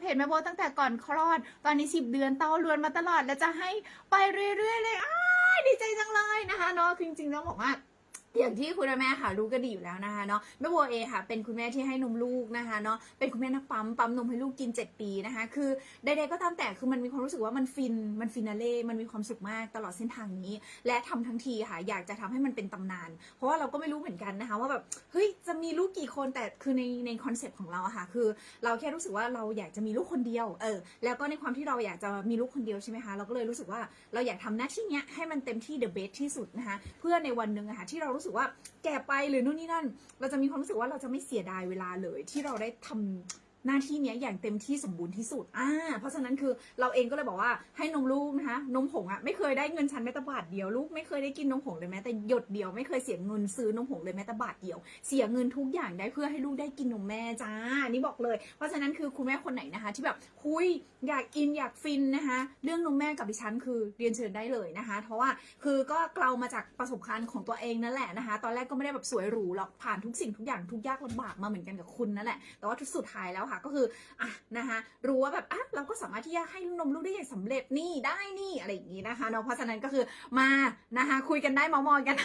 เพจแม่โบตั้งแต่ก่อนคลอด ตอนนี้สิบเดือนเต้าล้วนมาตลอด แล้วจะให้ไปเรื่อยๆเลยอ้ายดีใจจังเลยนะคะเนาะจริงๆต้องบอกว่า อย่างที่คุณแม่ค่ะรู้กันดีอยู่แล้วนะคะเนาะแม่บัวเอค่ะ เป็นคุณแม่ที่ให้นมลูกนะคะเนาะเป็นคุณแม่นักปั๊มปั๊มนมให้ลูกกิน 7 ปีนะคะ คือใดๆก็ตามแต่คือมันมีความรู้สึกว่ามันฟินมันฟินาเล่มันมีความสุขมากตลอดเส้นทางนี้ และทำทั้งทีค่ะ อยากจะทำให้มันเป็นตำนาน เพราะว่าเราก็ไม่รู้เหมือนกันนะคะ ว่าแบบเฮ้ยจะมีลูกกี่คนแต่คือในในคอนเซปต์ของเราอะค่ะ คือเราแค่รู้สึกว่าเราอยากจะมีลูกคนเดียวเออแล้วก็ในความที่เราอยากจะมีลูกคนเดียวใช่ไหมคะเราก็เลยรู้สึกว่าเราอยากทำหน้าที่เนี้ยให้มันเต็มที่ the best ที่สุดนะคะเพื่อในวันหนึ่งอะค่ะที่เรารู้สึกว่าแก่ไปหรือนู่นนี่นั่น เราจะมีความรู้สึกว่าเราจะไม่เสียดายเวลาเลยที่เราได้ทำ หน้าที่เนี้ยอย่างเต็มที่สมบูรณ์ที่สุดอ่าเพราะฉะนั้นคือเราเองก็เลยบอกว่าให้นมลูกนะคะนมผงอะไม่เคยได้เงินชั้นแม้แต่บาทเดียวลูกไม่เคยได้กินนมผงเลยแม้แต่หยดเดียวไม่เคยเสียเงินซื้อนมผงเลยแม้แต่บาทเดียว เสียเงินทุกอย่างได้เพื่อให้ลูกได้กินนมแม่จ้านี่บอกเลย เพราะฉะนั้นคือคุณแม่คนไหนนะคะที่แบบคุยอยากกินอยากฟินนะคะเรื่องนมแม่กับดิฉันคือเรียนเชิญได้เลยนะคะ เพราะว่าคือก็เกลามาจากประสบการณ์ของตัวเองนั่นแหละนะคะ ตอนแรกก็ไม่ได้แบบสวยหรูหรอกผ่านทุกสิ่งทุกอย่างทุกยากลำบากมาเหมือนกันกับคุณนั่นแหละแต่ว่าสุดท้ายแล้วค่ะก็คืออะนะคะรู้ว่าแบบอะเราก็สามารถที่จะให้นมลูกได้อย่างสำเร็จนี่ได้นี่อะไรอย่างนี้นะคะเนาะเพราะฉะนั้นก็คือมานะคะคุยกันได้มอมอยกัน